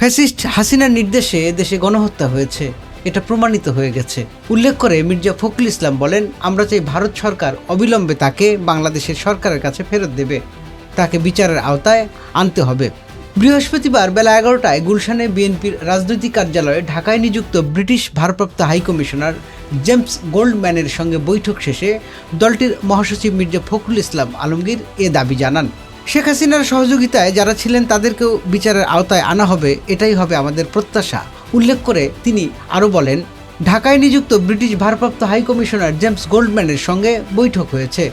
Fascist হাসিনার নির্দেশে দেশে গণহত্যা হয়েছে। এটা প্রমাণিত হয়ে গেছে। উল্লেখ করে মির্জা ফখরুল ইসলাম বলেন, আমরা চাই ভারত সরকার অবিলম্বে তাকে বাংলাদেশের সরকারের কাছে ফেরত দেবে। তাকে বিচারের আওতায় আনতে হবে। বৃহস্পতিবার বেলা এগারোটায় গুলশানে বিএনপির রাজনৈতিক কার্যালয়ে ঢাকায় নিযুক্ত ব্রিটিশ ভারপ্রাপ্ত হাইকমিশনার জেমস গোল্ডম্যানের সঙ্গে বৈঠক শেষে দলটির মহাসচিব মির্জা ফখরুল ইসলাম আলমগীর এ দাবি জানান। শেখ হাসিনার সহযোগিতায় যারা ছিলেন তাদেরকেও বিচারের আওতায় আনা হবে, এটাই হবে আমাদের প্রত্যাশা। উল্লেখ করে তিনি আরও বলেন, ঢাকায় নিযুক্ত ব্রিটিশ ভারপ্রাপ্ত হাইকমিশনার জেমস গোল্ডম্যানের সঙ্গে বৈঠক হয়েছে।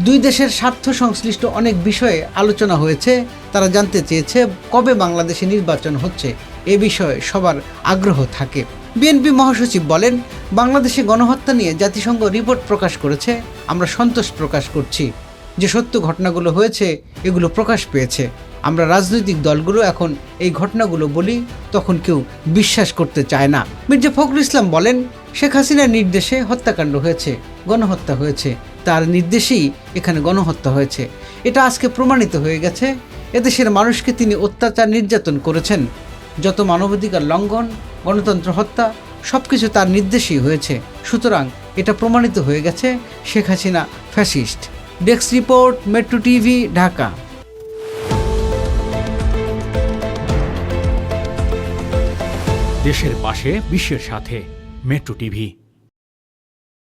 দুই দেশের স্বার্থ সংশ্লিষ্ট অনেক বিষয়ে আলোচনা হয়েছে, তারা জানতে চেয়েছে কবে বাংলাদেশে নির্বাচন হচ্ছে, এ বিষয়ে সবার আগ্রহ থাকে। বিএনপি মহাসচিব বলেন, বাংলাদেশে গণহত্যা নিয়ে জাতিসংঘ রিপোর্ট প্রকাশ করেছে, আমরা সন্তোষ প্রকাশ করছি। যে সত্য ঘটনাগুলো হয়েছে, এগুলো প্রকাশ পেয়েছে। আমরা রাজনৈতিক দলগুলো এখন এই ঘটনাগুলো বলি, তখন কেউ বিশ্বাস করতে চায় না। মির্জা ফখরুল ইসলাম বলেন, শেখ হাসিনার নির্দেশে হত্যাকাণ্ড হয়েছে, গণহত্যা হয়েছে। তার নির্দেশেই এখানে গণহত্যা হয়েছে। এটা আজকে প্রমাণিত হয়ে গেছে। এদেশের মানুষকে তিনি অত্যাচার নির্যাতন করেছেন। যত মানবাধিকার লঙ্ঘন, গণতন্ত্র হত্যা সব কিছু তার নির্দেশেই হয়েছে। সুতরাং এটা প্রমাণিত হয়ে গেছে, Sheikh Hasina fascist. Desk report metro TV Dhaka. দেশের পাশে বিশ্বের সাথে মেট্রো টিভি।